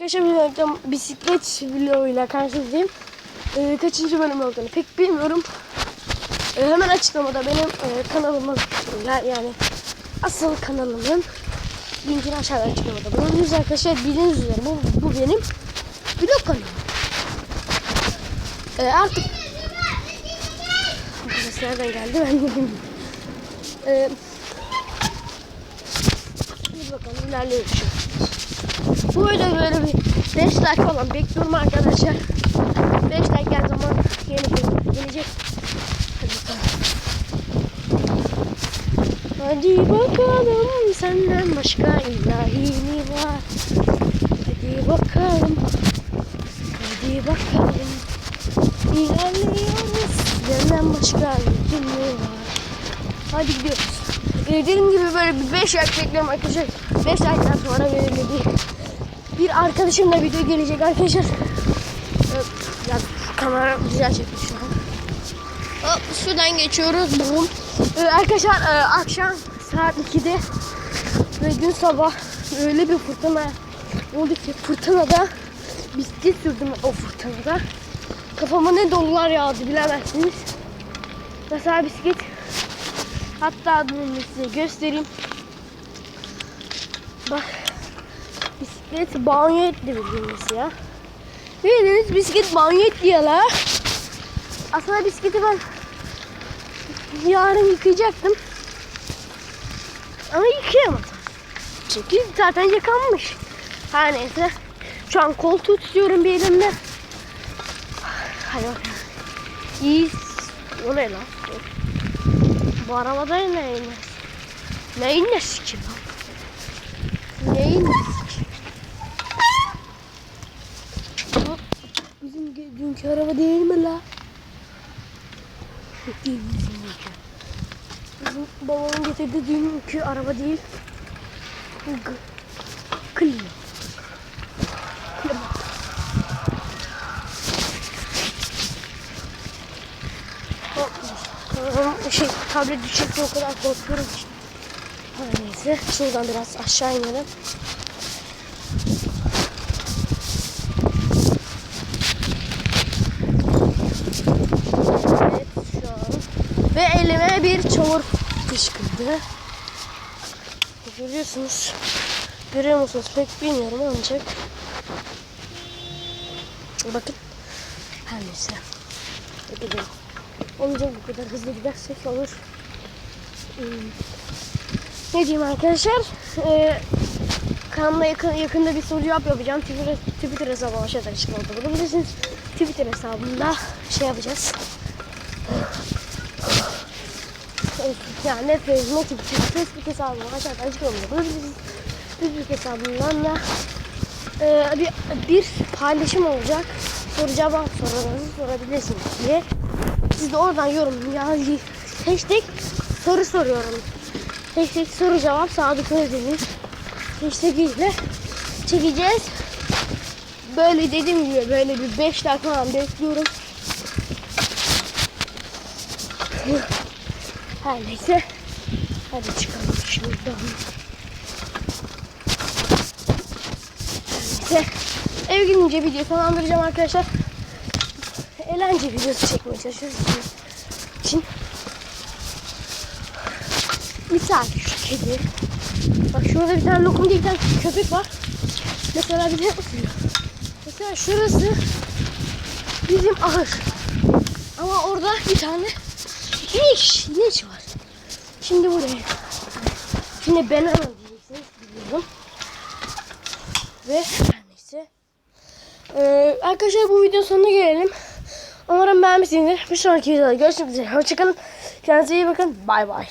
Arkadaşlar bir dakika bisiklet vloguyla karşınızdayım. Ee, kaçıncı bölüm olduğunu pek bilmiyorum. Ee, hemen açıklamada benim e, kanalımın yani, asıl kanalımın linkini aşağıda açıklamada bulunuz arkadaşlar. Bildiğiniz üzere bu, bu benim vlog kanalım. Ee, artık nereden geldi ben de bilmiyorum. Ee, Bakalım ilerliyoruz şimdi. Bu öyle böyle bir 5 like falan bekliyorum arkadaşlar. 5 like zaman yeni gelecek. Hadi bakalım. Hadi bakalım senden başka ilahi mi var? Hadi bakalım. Hadi bakalım. İlerliyoruz. Senden başka kim mi var? Hadi gidiyoruz. Dediğim gibi böyle bir 5 like bekliyorum arkadaşlar. 5 like'dan sonra böyle bir bir arkadaşımla video gelecek arkadaşlar. Ya kamera güzel çekmiş şu an. Hop, Şuradan geçiyoruz. Bum. Ee, arkadaşlar e, akşam saat 2'de ve gün sabah öyle bir fırtına oldu ki fırtınada bisiklet sürdüm o fırtınada. Kafama ne dolular yağdı bilemezsiniz. Mesela bisiklet hatta bunu size göstereyim. Bak bisiklet banyo etti bildiğiniz ya. Bildiğiniz bisiklet banyo etti ya la. Aslında bisikleti ben yarın yıkayacaktım. Ama yıkayamadım. Çünkü zaten yıkanmış. Her neyse. Şu an koltuğu tutuyorum bir elimle. Bakalım. İyi. O ne lan? Bu arabada ne inmez? Ne inmez ki lan? Ne inmez ki? Bu Bizim dünkü araba değil mi la? Değil bizimki. Bizim babamın getirdiği dünkü araba değil. Clio. Clio. Hop. Tamam, Şey, tablet düşecek o kadar korkuyorum ki. Neyse. Şuradan biraz aşağı inelim. Evet şu an. Ve elime bir çamur fışkırdı. Görüyorsunuz. Görüyor musunuz? Pek bilmiyorum ancak. Bakın. Her neyse. Gidelim. Olacak bu kadar hızlı gidersek olur. Hmm. Ne diyeyim arkadaşlar? Ee, kanalda yakın, yakında bir soru cevap yapacağım. Twitter, Twitter hesabı aşağıda açıklamada bulabilirsiniz. Twitter hesabında şey yapacağız. Yani ne Facebook, Facebook hesabımı aşağıda açıklamada bulabilirsiniz. Facebook hesabından da e, bir, bir paylaşım olacak. Soru cevap sorularınızı sorabilirsiniz diye. Siz de oradan yorum yani hashtag soru soruyorum. Hashtag soru cevap Sadık Özdemir. Hashtag ile çekeceğiz. Böyle dediğim gibi böyle bir 5 dakika falan bekliyorum. Her neyse. Hadi çıkalım şuradan. Neyse. Eve gidince video sonlandıracağım arkadaşlar. Eğlence videosu çekmeye çalışıyoruz için. Misal şu kedi. Bak şurada bir tane lokum diye bir tane köpek var. Mesela bir de Mesela şurası bizim ahır. Ama orada bir tane inek, inek var. Şimdi buraya. Şimdi ben diyeceksiniz biliyorum. Ve neyse. Ee, arkadaşlar bu videonun sonuna gelelim. Umarım beğenmişsinizdir. Bir sonraki videoda görüşmek üzere. Hoşçakalın. Kendinize iyi bakın. Bay bay.